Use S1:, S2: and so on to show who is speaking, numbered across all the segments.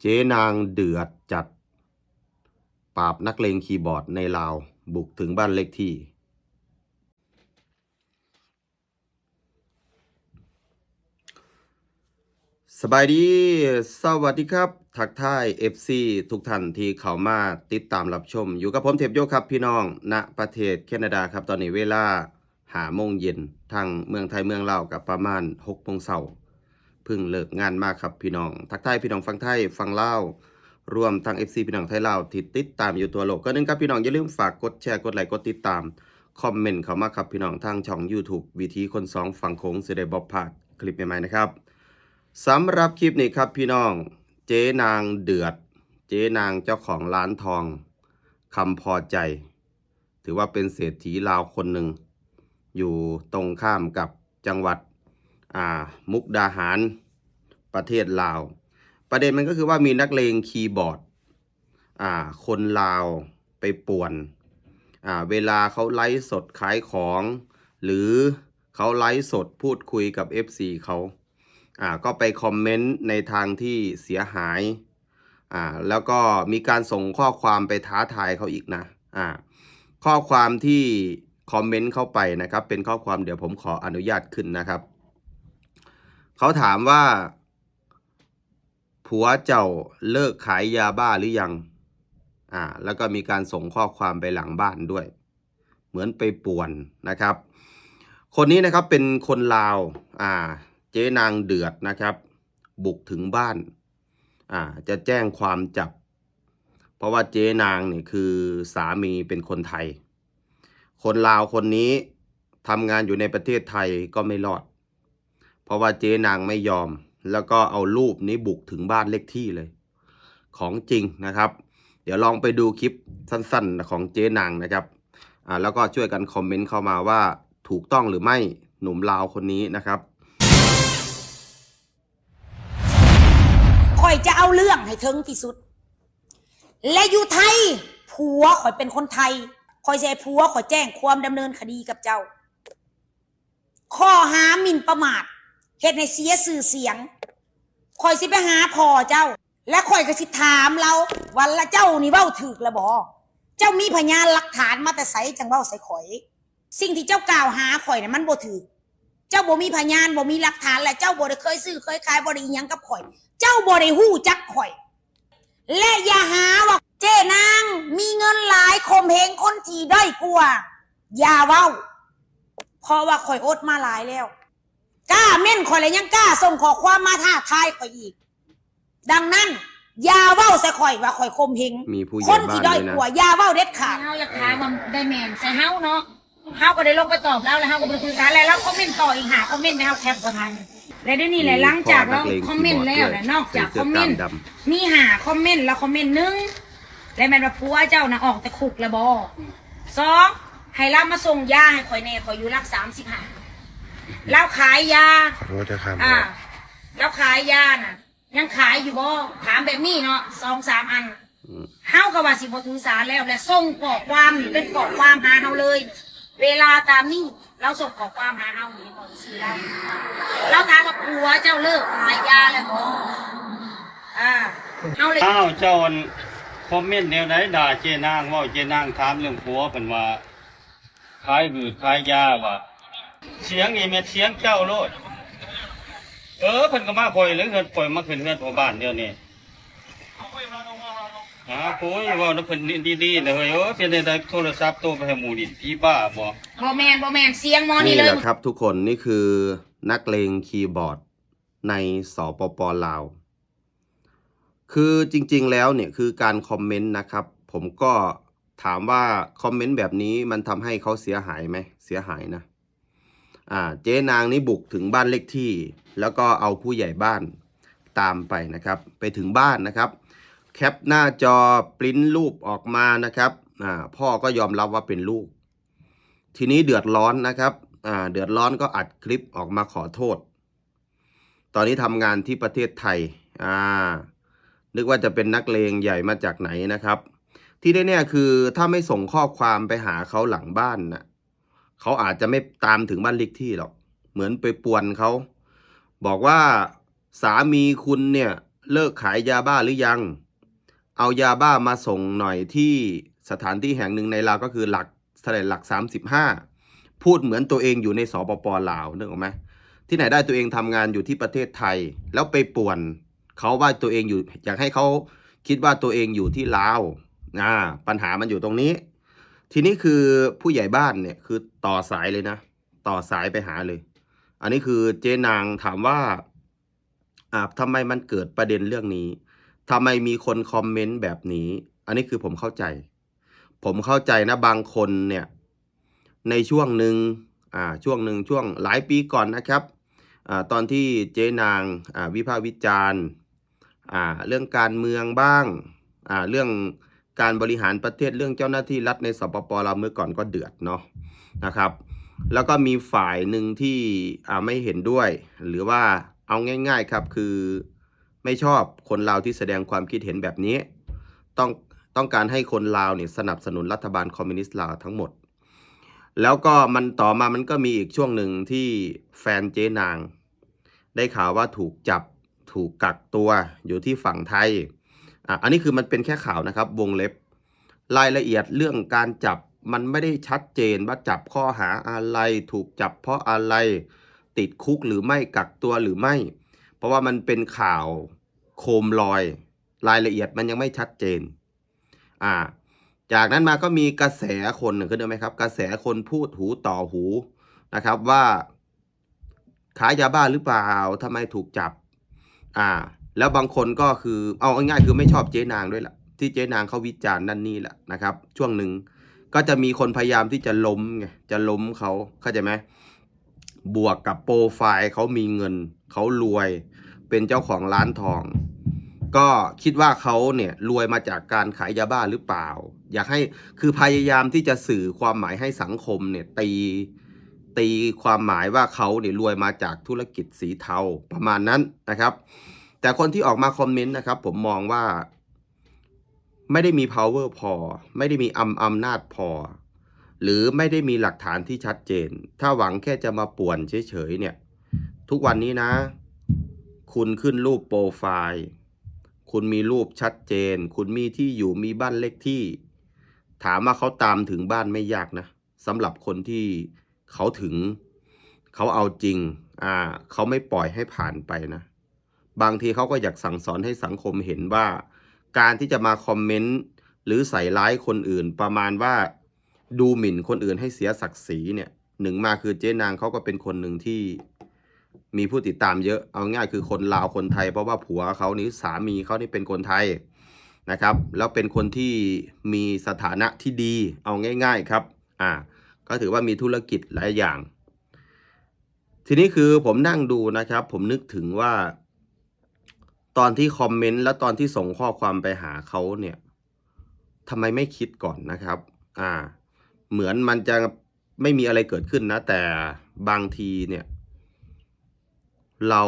S1: เจ๊นางเดือดจัด ปราบนักเลงคีย์บอร์ดในลาว บุกถึงบ้านเลขที่ สบายดี สวัสดีครับ ทักทาย FC ทุกท่านที่เข้ามาติดตามรับชม อยู่กับผมเทพโยครับพี่น้อง ณ ประเทศแคนาดาครับ ตอนนี้เวลาหาโมงเย็นทางเมืองไทยเมืองลาวกับประมาณ6โมงเช้า พิ่งเลิกงานมาครับพี่น้อง ทักทายพี่น้องฟังไทยฟังเล่ารวมทั้ง FC พี่น้องไทยลาวที่ติดตามอยู่ตัวโลกก็นึงครับพี่น้องอย่าลืมฝากกดแชร์กดไลค์กดติดตามคอมเมนต์เข้ามาครับพี่น้องทางช่อง YouTube วิธีคนสองฝั่งโค้งสิได้บ่พลาดคลิปใหม่ๆนะครับสำหรับคลิปนี้ครับพี่น้องเจ๊นางเดือด เจ๊นางเจ้าของร้านทองคำพอใจ ถือว่าเป็นเศรษฐีลาวคนหนึ่งอยู่ตรงข้ามกับจังหวัด อ่ามุกดาหารประเทศลาว ประเด็นมันก็คือว่ามีนักเลงคีย์บอร์ดอ่าคนลาวไปป่วนอ่าเวลาเขาไลฟ์สดขายของ หรือเขาไลฟ์สดพูดคุยกับ FC เขาอ่าก็ไปคอมเมนต์ในทางที่เสียหายอ่าแล้วก็มีการส่งข้อความไปท้าทายเขาอีกนะอ่าข้อความที่คอมเมนต์เข้าไปนะครับ เป็นข้อความเดี๋ยวผมขออนุญาตขึ้นนะครับ เขาถามว่า ผัวเจ้าเลิกขายยาบ้าหรือยัง อ่า แล้วก็มีการส่งข้อความไปหลังบ้านด้วย เหมือนไปป่วนนะครับ คนนี้นะครับเป็นคนลาว อ่า เจ๊นางเดือดนะครับ บุกถึงบ้าน อ่า จะแจ้งความจับ เพราะว่าเจ๊นางเนี่ยคือสามีเป็นคนไทย คนลาวคนนี้ทำงานอยู่ในประเทศไทยก็ไม่รอด เพราะว่าเจ๊นางไม่ยอม แล้วก็เอารูปนี้บุกถึงบ้านเลขที่เลย ของจริงนะครับ เดี๋ยวลองไปดูคลิปสั้นๆของเจ๊นางนะครับอ่าแล้วก็ช่วยกันคอมเมนต์เข้ามาว่าถูกต้องหรือไม่หนุ่มลาวคนนี้นะครับ
S2: ข่อยจะเอาเรื่องให้ถึงที่สุด และอยู่ไทยผัวข่อยเป็นคนไทยข่อยให้ผัวข่อยแจ้งความดำเนินคดีกับเจ้า ข้อหาหมิ่นประมาท เหตุให้เสียสื่อเสียงข่อยสิไปหาพ่อเจ้า และข่อยก็สิถามเราวันละเจ้านี่เว้าถึกละบอเจ้ามีพยานหลักฐานมาแต่ใสจังเว้าใส่ข่อย สิ่งที่เจ้ากล่าวหาข่อยน่ะมันบ่ถือเจ้าบ่มีพยานบ่มีหลักฐานและเจ้าบ่ได้เคยซื้อเคยขายบ่ได้อิหยังกับข่อย เจ้าบ่ได้หู้จักข่อย และอย่าหาว่าเจ้นางมีเงินหลายข่มเหงคนที่ด้อยกว่าอย่าเว้า เพราะว่าข่อยอดมาหลายแล้ว กล้าเม่นข่อยแล้วยังกล้าส่งขอความมาท้าทายข่อยอีก ดังนั้นอย่าเว้าใส่ข่อยว่าข่อยข่มเหง
S1: มีผู้ให
S2: ค
S1: ญ่
S2: น
S1: บ้า
S2: ที่
S1: น
S2: ด้อย
S1: ด้วยนะ
S2: กว่าอย่าเว้าเด็ดขาด
S3: เฮาอยากถามว่าได้แมนใส่เฮาเนาะเฮาก็ได้ลงไปตอบแล้วแล้วเฮาก็ไปคุยกันแล้วแล้วคอมเมนต์ต่ออีกหาคอมเมนต์ให้เฮาแคปบ่ทันและเดี๋ยวนี้แหละหลังจากเราคอมเมนต์แล้วนะนอกจากคอมเมนต์
S1: ด
S3: มีหาคอมเมนต์แล้วคอมเมนต์หนึงและแม่นว่าผัวเจ้านะออกแต่คุกแล้วบ่สองให้เรามาส่งยาให้ข่อยแน่ข่อยอยู่รัก35 แล้วขายยา
S4: โอ้จะครับ
S3: อ่าแล้วขายยาน่ะ ยังขายอยู่บ่ถามแบบนี้เนาะสองสามอัน
S1: อืม
S3: เฮาก็ว่าสิบ่ถือสาแล้วและส่งข้อความนี่เป็นข้อความหาเฮาเลย เวลาตามนี้เราส่งข้อความหาเฮานี่บ่สิเราเราถามว่าผัวเจ้าเลิกขายยาแล้วบ่อ่าเฮาเลย
S5: อ้าวเจ้าอันคอมเมนต์แนวไหนด่าเจนางเว่าเจนางถามเรื่องผัวเพิ่นว่าขายบืดขายยาว่า เสียงนี่แม่นเสียงเจ้าโลด เออเพิ่นก็มาคอยเหลือเงินปล่อยมาขึ้นเงินพ่อบ้านเดี๋ยวนี้หาปุ้ยเว่าน้ำเพิ่นดีๆนะเฮ้ยเออเป็นได้โทรศัพท์โตไปให้หมู่ดิพี่บ้าบ่
S3: บ่แม่นบ่แม่นเสียงหมอำนี่
S1: นี่
S3: เล
S1: แห
S3: ย
S1: ละครับทุกคนนี่คือนักเลงคีย์บอร์ดในสปปลาว คือจริงๆแล้วเนี่ยคือการคอมเมนต์นะครับ ผมก็ถามว่าคอมเมนต์แบบนี้มันทำให้เขาเสียหายไหมเสียหายนะ อ่าเจ๊นางนี่บุกถึงบ้านเลขที่ แล้วก็เอาผู้ใหญ่บ้านตามไปนะครับ ไปถึงบ้านนะครับ แคปหน้าจอปริ้นรูปออกมานะครับอ่าพ่อก็ยอมรับว่าเป็นลูก ทีนี้เดือดร้อนนะครับอ่าเดือดร้อนก็อัดคลิปออกมาขอโทษ ตอนนี้ทำงานที่ประเทศไทยอ่านึกว่าจะเป็นนักเลงใหญ่มาจากไหนนะครับ ที่แน่ๆคือถ้าไม่ส่งข้อความไปหาเขาหลังบ้านน่ะ เขาอาจจะไม่ตามถึงบ้านเลขที่หรอก เหมือนไปป่วนเขา บอกว่าสามีคุณเนี่ยเลิกขายยาบ้าหรือยัง เอายาบ้ามาส่งหน่อยที่สถานที่แห่งหนึ่งในลาวก็คือหลักเท่าไหร่หลัก 35 พูดเหมือนตัวเองอยู่ในสปปลาวนึกออกไหมที่ไหนได้ตัวเองทำงานอยู่ที่ประเทศไทย แล้วไปป่วนเขาว่าตัวเองอยู่อยากให้เขาคิดว่าตัวเองอยู่ที่ลาวอ่าปัญหามันอยู่ตรงนี้ ทีนี้คือผู้ใหญ่บ้านเนี่ยคือต่อสายเลยนะ ต่อสายไปหาเลย อันนี้คือเจนางถามว่าอ่าทำไมมันเกิดประเด็นเรื่องนี้ทำไมมีคนคอมเมนต์แบบนี้ อันนี้คือผมเข้าใจ ผมเข้าใจนะบางคนเนี่ย ในช่วงหนึ่งอ่าช่วงหนึ่งช่วงหลายปีก่อนนะครับอ่าตอนที่เจ๊นางอ่าวิพากษ์วิจารณ์อ่าเรื่องการเมืองบ้างอ่าเรื่อง การบริหารประเทศเรื่องเจ้าหน้าที่รัฐในสปปลาวเมื่อก่อนก็เดือดเนาะนะครับ แล้วก็มีฝ่ายหนึ่งที่อ่าไม่เห็นด้วย หรือว่าเอาง่าย ๆครับคือไม่ชอบคนลาวที่แสดงความคิดเห็นแบบนี้ ต้องต้องการให้คนลาวเนี่ยสนับสนุนรัฐบาลคอมมิวนิสต์ลาวทั้งหมด แล้วก็มันต่อมามันก็มีอีกช่วงหนึ่งที่แฟนเจ๊นาง ได้ข่าวว่าถูกจับถูกกักตัวอยู่ที่ฝั่งไทย อะอันนี้คือมันเป็นแค่ข่าวนะครับ วงเล็บ รายละเอียดเรื่องการจับมันไม่ได้ชัดเจนว่าจับข้อหาอะไรถูกจับเพราะอะไรติดคุกหรือไม่กักตัวหรือไม่ เพราะว่ามันเป็นข่าวโคมลอย รายละเอียดมันยังไม่ชัดเจนอ่าจากนั้นมาก็มีกระแสคนขึ้นได้ไหมครับ กระแสคนพูดหูต่อหูนะครับว่าขายยาบ้าหรือเปล่าทำไมถูกจับ อ่า แล้วบางคนก็คือเอาง่ายๆคือไม่ชอบเจ๊นางด้วยแหละที่เจ๊นางเขาวิจารณ์นั่นนี่แหละนะครับ ช่วงหนึ่งก็จะมีคนพยายามที่จะล้มไงจะล้มเขาเข้าใจไหมบวกกับโปรไฟล์เขามีเงินเขารวยเป็นเจ้าของร้านทอง ก็คิดว่าเขาเนี่ยรวยมาจากการขายยาบ้าหรือเปล่า อยากให้คือพยายามที่จะสื่อความหมายให้สังคมเนี่ยตีตีความหมายว่าเขาเนี่ยรวยมาจากธุรกิจสีเทาประมาณนั้นนะครับ แต่คนที่ออกมาคอมเมนต์นะครับ ผมมองว่า ไม่ได้มี power พอ ไม่ได้มีอำอำนาจพอ หรือไม่ได้มีหลักฐานที่ชัดเจน ถ้าหวังแค่จะมาป่วนเฉยๆเนี่ย ทุกวันนี้นะ คุณขึ้นรูปโปรไฟล์คุณมีรูปชัดเจน คุณมีที่อยู่มีบ้านเลขที่ ถามว่าเขาตามถึงบ้านไม่ยากนะสำหรับคนที่เขาถึง เขาเอาจริง อ่า เขาไม่ปล่อยให้ผ่านไปนะ บางทีเขาก็อยากสั่งสอนให้สังคมเห็นว่า การที่จะมาคอมเมนต์หรือใส่ร้ายคนอื่น ประมาณว่าดูหมิ่นคนอื่นให้เสียศักดิ์ศรีเนี่ยหนึ่งมาคือเจ๊นางเขาก็เป็นคนหนึ่งที่มีผู้ติดตามเยอะเอาง่ายคือคนลาวคนไทย เพราะว่าผัวเขานี่สามีเขานี่เป็นคนไทยนะครับ แล้วเป็นคนที่มีสถานะที่ดีเอาง่าย ๆครับอ่าก็ถือว่ามีธุรกิจหลายอย่าง ทีนี้คือผมนั่งดูนะครับ ผมนึกถึงว่า ตอนที่คอมเมนต์แล้วตอนที่ส่งข้อความไปหาเขาเนี่ยทำไมไม่คิดก่อนนะครับ อ่า เหมือนมันจะไม่มีอะไรเกิดขึ้นนะ แต่บางทีเนี่ย เรา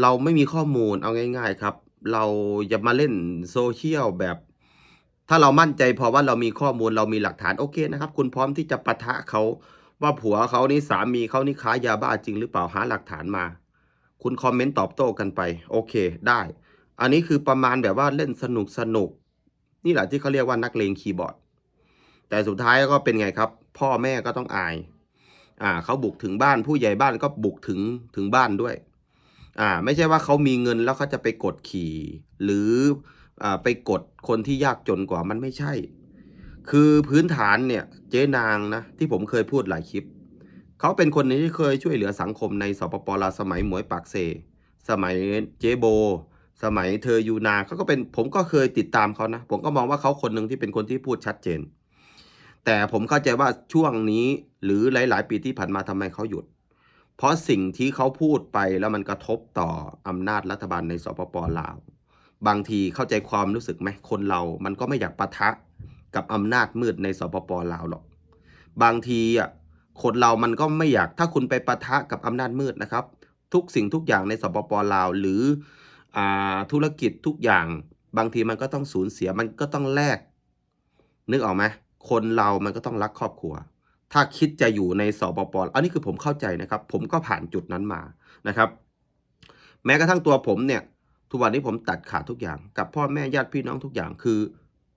S1: เราไม่มีข้อมูลเอาง่าย ๆครับ เราอย่ามาเล่นโซเชียลแบบ ถ้าเรามั่นใจพอว่าเรามีข้อมูลเรามีหลักฐานโอเคนะครับ คุณพร้อมที่จะปะทะเขาว่าผัวเขานี่สามีเขานี่ค้ายาบ้าจริงหรือเปล่าหาหลักฐานมา คุณคอมเมนต์ตอบโต้กันไป โอเคได้ อันนี้คือประมาณแบบว่าเล่นสนุกสนุก นี่แหละที่เขาเรียกว่านักเลงคีย์บอร์ด แต่สุดท้ายก็เป็นไงครับ พ่อแม่ก็ต้องอาย อ่าเขาบุกถึงบ้านผู้ใหญ่บ้านก็บุกถึงถึงบ้านด้วย อ่า ไม่ใช่ว่าเขามีเงินแล้วเขาจะไปกดขี่หรืออ่าไปกดคนที่ยากจนกว่ามันไม่ใช่ คือพื้นฐานเนี่ยเจ๊นางนะที่ผมเคยพูดหลายคลิป เขาเป็นคนที่เคยช่วยเหลือสังคมในสปปลาวสมัยหมวยปากเซ สมัยเจโบ สมัยเธอยูนาเขาก็เป็นผมก็เคยติดตามเขานะ ผมก็มองว่าเขาคนหนึ่งที่เป็นคนที่พูดชัดเจน แต่ผมเข้าใจว่าช่วงนี้หรือหลาย ๆ ปีที่ผ่านมาทำไมเขาหยุด เพราะสิ่งที่เขาพูดไปแล้วมันกระทบต่ออำนาจรัฐบาลในสปปลาวบางทีเข้าใจความรู้สึกไหมคนเรา มันก็ไม่อยากปะทะกับอำนาจมืดในสปปลาวหรอก บางทีอะ คนเรามันก็ไม่อยากถ้าคุณไปปะทะกับอำนาจมืดนะครับ ทุกสิ่งทุกอย่างในสปปลาว หรืออธุรกิจทุกอย่าง บางทีมันก็ต้องสูญเสียมันก็ต้องแลกนึกออกไหมคนเรามันก็ต้องรักครอบครัว ถ้าคิดจะอยู่ในสปปอันนี้คือผมเข้าใจนะครับ ผมก็ผ่านจุดนั้นมานะครับ แม้กระทั่งตัวผมเนี่ย ทุกวันนี้ผมตัดขาดทุกอย่าง กับพ่อแม่ญาติพี่น้องทุกอย่างคือ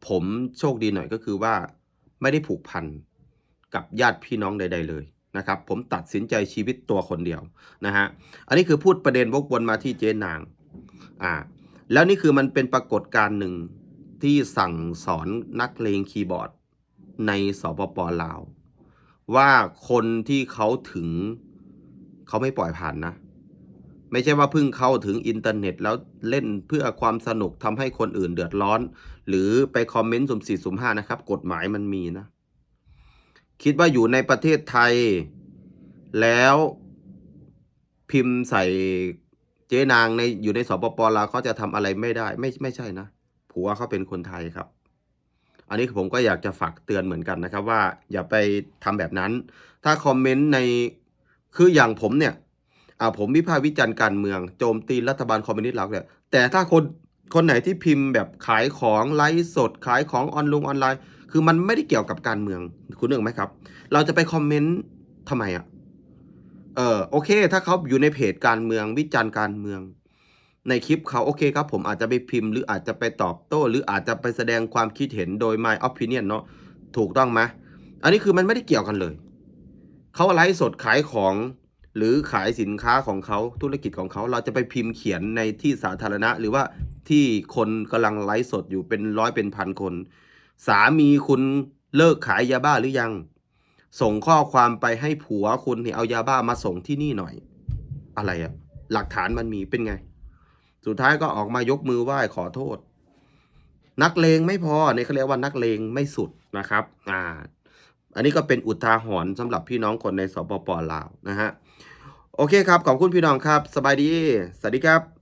S1: ผมโชคดีหน่อยก็คือว่าไม่ได้ผูกพัน กับญาติพี่น้องใด ๆ เลยนะครับ ผมตัดสินใจชีวิตตัวคนเดียวนะฮะอันนี้คือพูดประเด็นวกวนมาที่เจ๊นางอ่าแล้วนี่คือมันเป็นปรากฏการณ์หนึ่งที่สั่งสอนนักเลงคีย์บอร์ดในสปปลาว ว่าคนที่เขาถึงเขาไม่ปล่อยผ่านนะ ไม่ใช่ว่าเพิ่งเข้าถึงอินเทอร์เน็ตแล้วเล่นเพื่อความสนุกทำให้คนอื่นเดือดร้อน หรือไปคอมเมนต์สุ่มสี่สุ่มห้านะครับ กฎหมายมันมีนะ คิดว่าอยู่ในประเทศไทย แล้วพิมพ์ใส่เจ๊นางในอยู่ในสปปลาวเขาจะทำอะไรไม่ได้ ไม่ไม่ใช่นะผัวเขาเป็นคนไทยครับ อันนี้ผมก็อยากจะฝากเตือนเหมือนกันนะครับ ว่าอย่าไปทำแบบนั้น ถ้าคอมเมนต์ในคืออย่างผมเนี่ยอ่าผมวิพากษ์วิจารณ์การเมืองโจมตีรัฐบาลคอมมิวนิสต์เราเนี่ยแต่ถ้าคนคนไหนที่พิมพ์แบบขายของไลฟ์สดขายของออนลงออนไลน์ คือมันไม่ได้เกี่ยวกับการเมืองคุณนึกไหมครับ เราจะไปคอมเมนต์ทำไมอะเออโอเค ถ้าเขาอยู่ในเพจการเมืองวิจารณ์การเมือง ในคลิปเขาโอเคครับ ผมอาจจะไปพิมพ์ หรืออาจจะไปตอบโต้ หรืออาจจะไปแสดงความคิดเห็นโดย my opinion เนาะถูกต้องไหมอันนี้คือมันไม่ได้เกี่ยวกันเลยเขาไลฟ์สดขายของหรือขายสินค้าของเขาธุรกิจของเขาเราจะไปพิมพ์เขียนในที่สาธารณะ หรือว่าที่คนกำลังไลฟ์สดอยู่เป็นร้อยเป็นพันคน สามีคุณเลิกขายยาบ้าหรือยัง ส่งข้อความไปให้ผัวคุณเนี่ยเอายาบ้ามาส่งที่นี่หน่อย อะไรอะหลักฐานมันมีเป็นไง สุดท้ายก็ออกมายกมือไหว้ขอโทษ นักเลงไม่พอเนี่ยเขาเรียกว่านักเลงไม่สุดนะครับ อ่า อันนี้ก็เป็นอุทาหรณ์สำหรับพี่น้องคนในสปปลาวนะฮะโอเคครับ ขอบคุณพี่น้องครับ สบายดี สวัสดีครับ